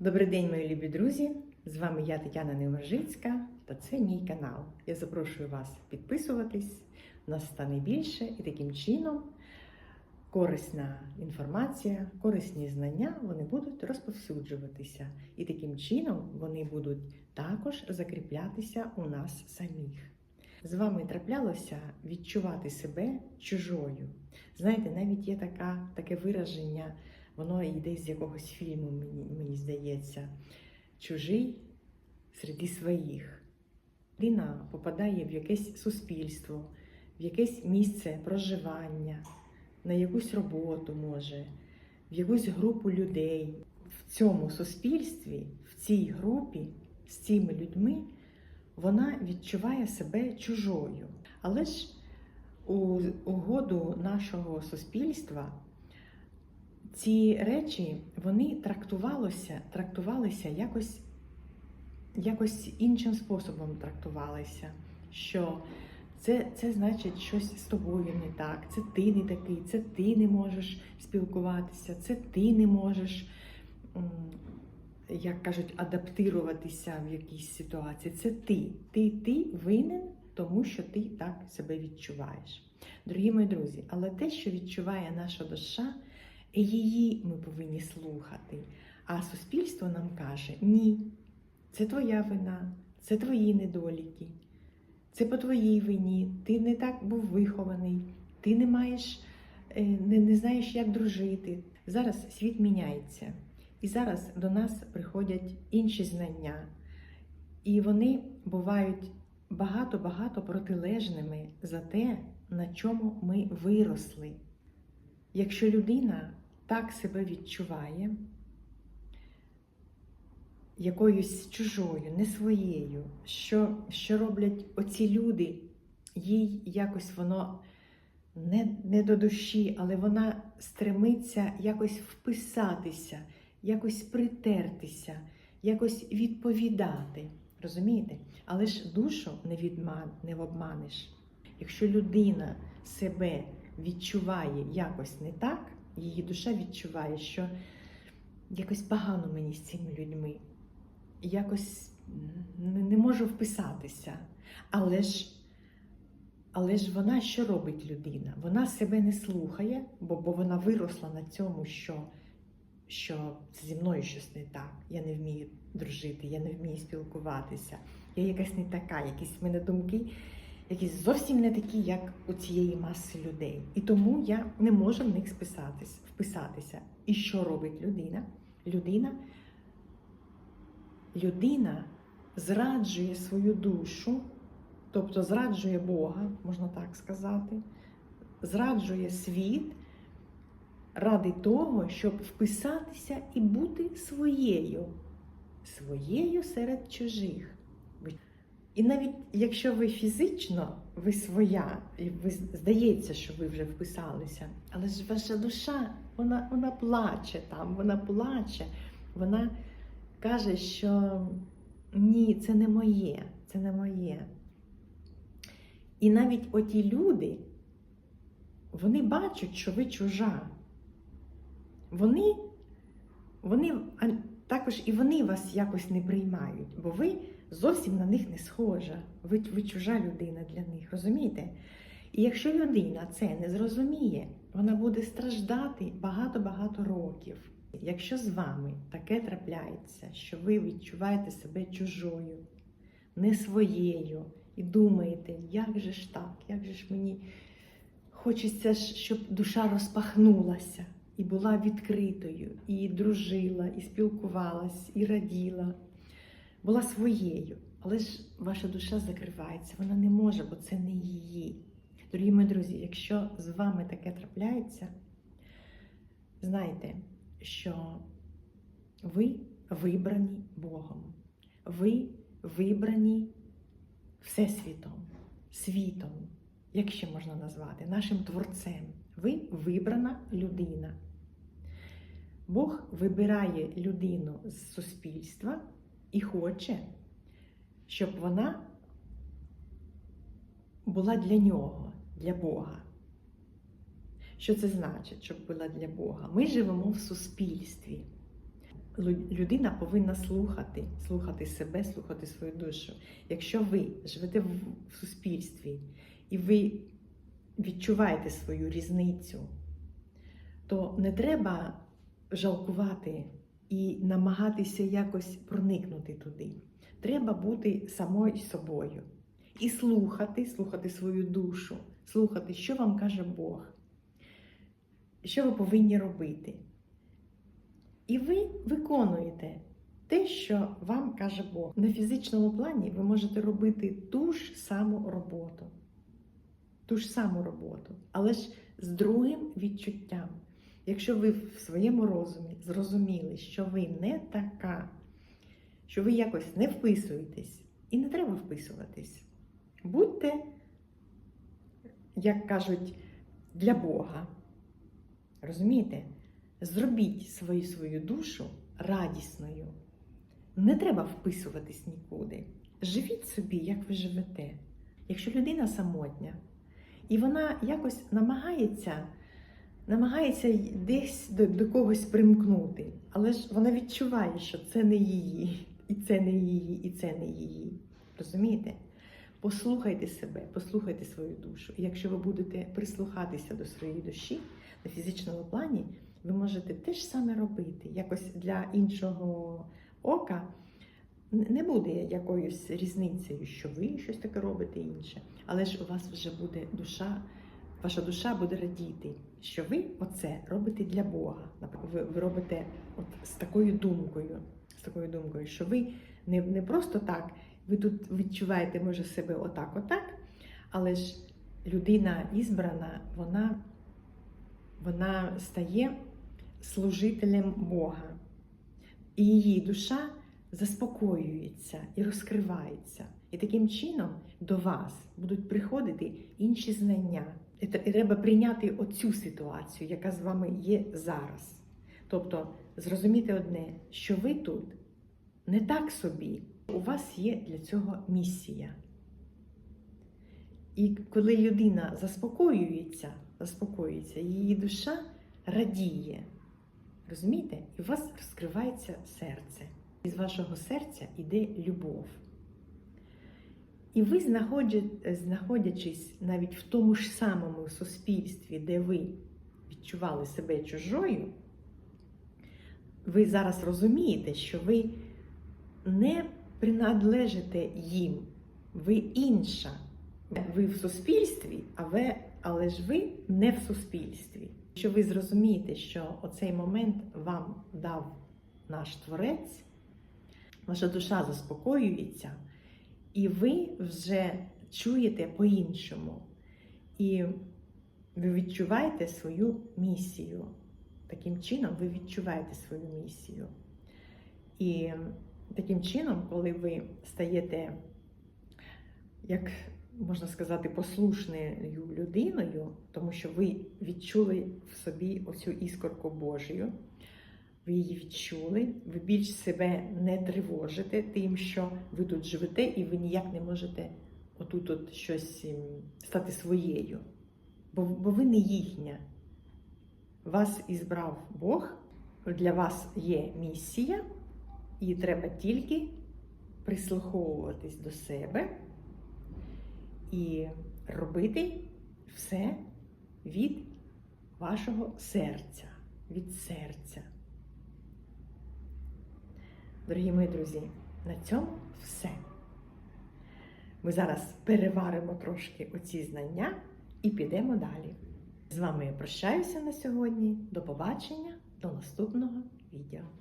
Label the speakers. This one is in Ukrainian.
Speaker 1: Добрий день, мої любі друзі! З вами я Тетяна Неможицька та це мій канал. Я запрошую вас підписуватись, нас стане більше і таким чином корисна інформація, корисні знання вони будуть розповсюджуватися. І таким чином вони будуть також закріплятися у нас самих. З вами траплялося відчувати себе чужою. Знаєте, навіть є така, таке вираження, воно йде з якогось фільму, мені, мені здається, чужий серед своїх. Людина попадає в якесь суспільство, в якесь місце проживання, на якусь роботу може, в якусь групу людей. В цьому суспільстві, в цій групі з цими людьми вона відчуває себе чужою. Але ж у угоду нашого суспільства ці речі вони трактувалися, трактувалися якось, якось іншим способом трактувалися. Що це, це значить щось з тобою не так, це ти не такий, це ти не можеш спілкуватися, це ти не можеш, як кажуть, адаптируватися в якійсь ситуації. Це ти. Ти, ти винен, тому що ти так себе відчуваєш. Дорогі мої друзі, але те, що відчуває наша душа, її ми повинні слухати. А суспільство нам каже: ні, це твоя вина, це твої недоліки, це по твоїй вині, ти не так був вихований, ти не маєш, е, не, не знаєш, як дружити. Зараз світ міняється, і зараз до нас приходять інші знання, і вони бувають багато-багато протилежними за те, на чому ми виросли. Якщо людина так себе відчуває, якоюсь чужою, не своєю, що, що роблять оці люди, їй якось воно не, не до душі, але вона стремиться якось вписатися, якось притертися, якось відповідати. Розумієте? Але ж душу не, відман, не обманеш. Якщо людина себе відчуває якось не так, її душа відчуває, що якось погано мені з цими людьми, якось не, можу вписатися. Але ж, але ж вона що робить людина? Вона себе не слухає, бо, бо вона виросла на цьому, що, що зі мною щось не так. Я не вмію дружити, я не вмію спілкуватися. Я якась не така, якісь в мене думки які зовсім не такі, як у цієї маси людей. І тому я не можу в них списатись, вписатися. І що робить людина? Людина, людина зраджує свою душу, тобто зраджує Бога, можна так сказати, зраджує світ ради того, щоб вписатися і бути своєю, своєю серед чужих. І навіть якщо ви фізично, ви своя, і ви здається, що ви вже вписалися, але ж ваша душа, вона, вона плаче там, вона плаче, вона каже, що ні, це не моє, це не моє. І навіть оті люди, вони бачать, що ви чужа. Вони, вони також і вони вас якось не приймають, бо ви зовсім на них не схожа. Ви, ви чужа людина для них, розумієте? І якщо людина це не зрозуміє, вона буде страждати багато-багато років. Якщо з вами таке трапляється, що ви відчуваєте себе чужою, не своєю, і думаєте, як же ж так, як же ж мені хочеться, щоб душа розпахнулася і була відкритою, і дружила, і спілкувалась, і раділа була своєю, але ж ваша душа закривається, вона не може, бо це не її. Дорогі мої друзі, якщо з вами таке трапляється, знайте, що ви вибрані Богом, ви вибрані Всесвітом, світом, як ще можна назвати, нашим Творцем. Ви вибрана людина. Бог вибирає людину з суспільства і хоче, щоб вона була для нього, для Бога. Що це значить, щоб була для Бога? Ми живемо в суспільстві. людина повинна слухати, слухати себе, слухати свою душу. Якщо ви живете в, суспільстві і ви відчуваєте свою різницю, то не треба жалкувати і намагатися якось проникнути туди. Треба бути самою собою і слухати, слухати свою душу, слухати, що вам каже Бог, що ви повинні робити. І ви виконуєте те, що вам каже Бог. На фізичному плані ви можете робити ту ж саму роботу. Ту ж саму роботу, але ж з другим відчуттям. Якщо ви в своєму розумі зрозуміли, що ви не така, що ви якось не вписуєтесь, і не треба вписуватись. Будьте, як кажуть, для Бога. Розумієте? Зробіть свою свою душу радісною. Не треба вписуватись нікуди. Живіть собі, як ви живете. Якщо людина самотня, і вона якось намагається, намагається десь до, до когось примкнути, але ж вона відчуває, що це не її, і це не її, і це не її. Розумієте? Послухайте себе, послухайте свою душу. І якщо ви будете прислухатися до своєї душі на фізичному плані, ви можете те ж саме робити. Якось для іншого ока не буде якоюсь різницею, що ви щось таке робите інше. Але ж у вас вже буде душа, ваша душа буде радіти, що ви оце робите для Бога. Ви, ви робите от з такою думкою, з такою думкою, що ви не, не просто так, ви тут відчуваєте, може, себе отак, отак, але ж людина ізбрана, вона, вона стає служителем Бога. І її душа заспокоюється і розкривається. І таким чином до вас будуть приходити інші знання. І треба прийняти оцю ситуацію, яка з вами є зараз. Тобто зрозуміти одне, що ви тут не так собі, у вас є для цього місія. І коли людина заспокоюється, заспокоюється, її душа радіє. Розумієте? І у вас розкривається серце. Із вашого серця йде любов. І ви, знаходячись навіть в тому ж самому суспільстві, де ви відчували себе чужою, ви зараз розумієте, що ви не принадлежите їм, ви інша. Ви в суспільстві, а ви, але ж ви не в суспільстві. Що ви зрозумієте, що оцей момент вам дав наш Творець, ваша душа заспокоюється, і ви вже чуєте по-іншому. І ви відчуваєте свою місію. Таким чином, ви відчуваєте свою місію. І таким чином, коли ви стаєте, як можна сказати, послушною людиною, тому що ви відчули в собі оцю іскорку Божію, ви її відчули, ви більш себе не тривожите тим, що ви тут живете, і ви ніяк не можете отут от щось ем, стати своєю. Бо, бо ви не їхня. Вас ізбрав Бог, для вас є місія, і треба тільки прислуховуватись до себе і робити все від вашого серця, від серця. Дорогі мої друзі, на цьому все. Ми зараз переваримо трошки оці знання і підемо далі. З вами я прощаюся на сьогодні. До побачення, до наступного відео.